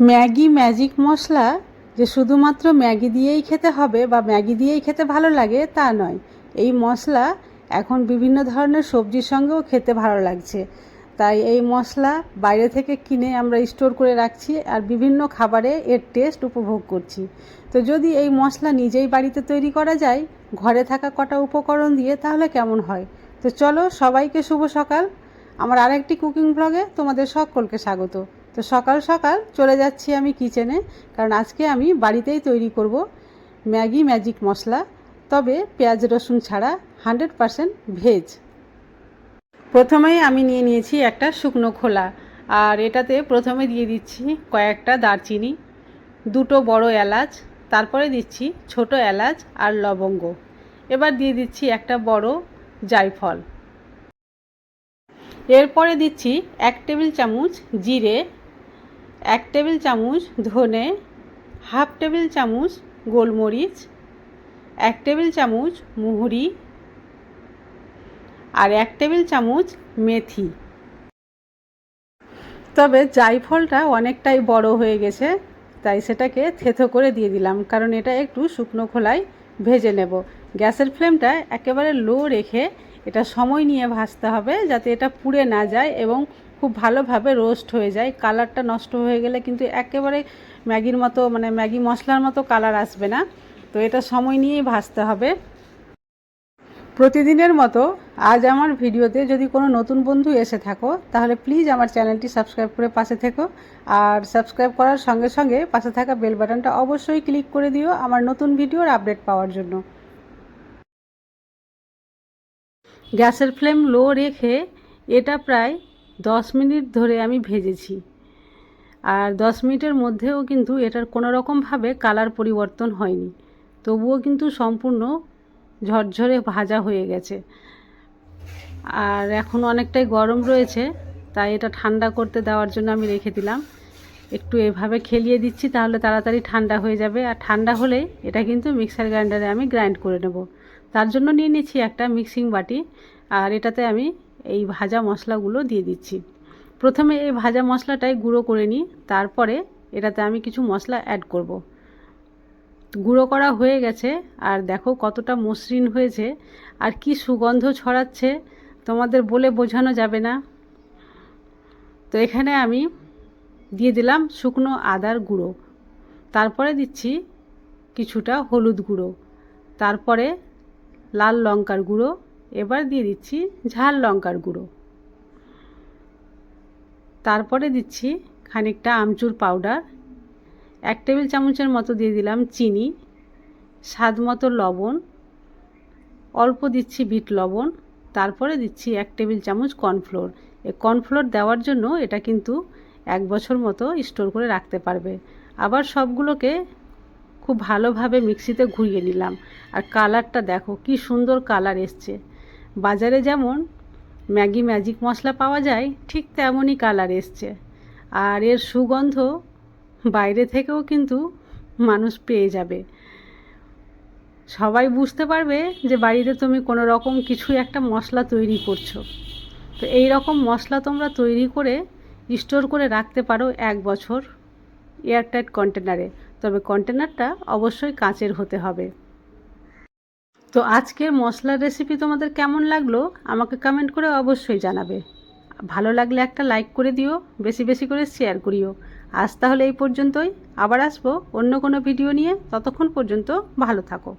Maggi magic মশলা যে শুধুমাত্র Maggi দিয়েই খেতে হবে বা ম্যাগি দিয়েই খেতে ভালো লাগে, তা নয়। এই মশলা এখন বিভিন্ন ধরনের সবজির সঙ্গেও খেতে ভালো লাগছে। তাই এই মশলা বাইরে থেকে কিনে আমরা স্টোর করে রাখছি আর বিভিন্ন খাবারে এর টেস্ট উপভোগ করছি। তো যদি এই মশলা নিজেই বাড়িতে তৈরি করা যায়, ঘরে থাকা কটা উপকরণ দিয়ে, তাহলে কেমন হয়? তো চলো সবাইকে শুভ সকাল। আমার আরেকটি কুকিং ব্লগে তোমাদের সকলকে স্বাগত। তো সকাল সকাল চলে যাচ্ছি আমি কিচেনে, কারণ আজকে আমি বাড়িতেই তৈরি করব ম্যাগি ম্যাজিক মশলা, তবে পেঁয়াজ রসুন ছাড়া হান্ড্রেড পারসেন্ট ভেজ। প্রথমেই আমি নিয়ে নিয়েছি একটা শুকনো খোলা, আর এটাতে প্রথমে দিয়ে দিচ্ছি কয়েকটা দারচিনি, দুটো বড় এলাচ, তারপরে দিচ্ছি ছোট এলাচ আর লবঙ্গ। এবার দিয়ে দিচ্ছি একটা বড় জায়ফল। এরপরে দিচ্ছি এক টেবিল চামচ জিরে এক টেবিল চামচ ধনে, হাফ টেবিল চামচ গোলমরিচ, এক টেবিল চামচ মুহুরি আর এক টেবিল চামচ মেথি। তবে জায়ফলটা অনেকটাই বড় হয়ে গেছে, তাই সেটাকে থেথো করে দিয়ে দিলাম, কারণ এটা একটু শুকনো খোলায় ভেজে নেব। গ্যাসের ফ্লেমটা একেবারে লো রেখে এটা সময় নিয়ে ভাজতে হবে যাতে এটা পুড়ে না যায় এবং খুব ভালোভাবে রোস্ট হয়ে যায়। কালারটা নষ্ট হয়ে গেলে কিন্তু একেবারে ম্যাগির মতো মানে ম্যাগি মশলার মতো কালার আসবে না। তো এটা সময় নিয়েই ভাজতে হবে। প্রতিদিনের মতো আজ আমার ভিডিওতে যদি কোনো নতুন বন্ধু এসে থাকো, তাহলে প্লিজ আমার চ্যানেলটি সাবস্ক্রাইব করে পাশে থেকো। আর সাবস্ক্রাইব করার সঙ্গে সঙ্গে পাশে থাকা বেল বাটনটা অবশ্যই ক্লিক করে দিও আমার নতুন ভিডিওর আপডেট পাওয়ার জন্য। গ্যাসের ফ্লেম লো রেখে এটা প্রায় দশ মিনিট ধরে আমি ভেজেছি। আর দশ মিনিটের মধ্যেও কিন্তু এটার কোনো রকমভাবে কালার পরিবর্তন হয়নি। তবুও কিন্তু সম্পূর্ণ ঝরঝরে ভাজা হয়ে গেছে। আর এখন অনেকটাই গরম রয়েছে, তাই এটা ঠান্ডা করতে দেওয়ার জন্য আমি রেখে দিলাম। একটু এভাবে খেলিয়ে দিচ্ছি তাহলে তাড়াতাড়ি ঠান্ডা হয়ে যাবে। আর ঠান্ডা হলেই এটা কিন্তু মিক্সার গ্রাইন্ডারে আমি গ্রাইন্ড করে নেব। তার জন্য নিয়ে নিচ্ছি একটা মিক্সিং বাটি। আর এটাতে আমি এই ভাজা মশলাগুলো দিয়ে দিচ্ছি। প্রথমে এই ভাজা মশলাটাই গুঁড়ো করে নিই, তারপরে এটাতে আমি কিছু মশলা অ্যাড করব। গুঁড়ো করা হয়ে গেছে, আর দেখো কতটা মসৃণ হয়েছে, আর কি সুগন্ধ ছড়াচ্ছে, তোমাদের বলে বোঝানো যাবে না। তো এখানে আমি দিয়ে দিলাম শুকনো আদার গুঁড়ো। তারপরে দিচ্ছি কিছুটা হলুদ গুঁড়ো। তারপরে লাল লঙ্কার গুঁড়ো। এবার দিয়ে দিচ্ছি ঝাল লঙ্কার গুঁড়ো। তারপরে দিচ্ছি খানিকটা আমচুর পাউডার। এক টেবিল চামচের মতো দিয়ে দিলাম চিনি, স্বাদ মতো লবণ, অল্প দিচ্ছি বিট লবণ, তারপরে দিচ্ছি এক টেবিল চামচ কর্নফ্লোর। এই কর্নফ্লোর দেওয়ার জন্য এটা কিন্তু এক বছর মতো স্টোর করে রাখতে পারবে। আবার সবগুলোকে খুব ভালোভাবে মিক্সিতে ঘুরিয়ে নিলাম। আর কালারটা দেখো, কি সুন্দর কালার এসছে। বাজারে যেমন ম্যাগি ম্যাজিক মশলা পাওয়া যায়, ঠিক তেমনই কালার এসছে। আর এর সুগন্ধ বাইরে থেকেও কিন্তু মানুষ পেয়ে যাবে। সবাই বুঝতে পারবে যে বাড়িতে তুমি কোনো রকম কিছু একটা মশলা তৈরি করছ। তো এই রকম মশলা তোমরা তৈরি করে স্টোর করে রাখতে পারো এক বছর এয়ারটাইট কন্টেনারে। তবে কন্টেনারটা অবশ্যই কাঁচের হতে হবে। তো আজকের মশলার রেসিপি তোমাদের কেমন লাগল আমাকে কমেন্ট করে অবশ্যই জানাবে। ভালো লাগলে একটা লাইক করে দিও, বেশি বেশি করে শেয়ার করিও। আজ তাহলে এই পর্যন্তই, আবার আসব অন্য কোনো ভিডিও নিয়ে, ততক্ষণ পর্যন্ত ভালো থাকো।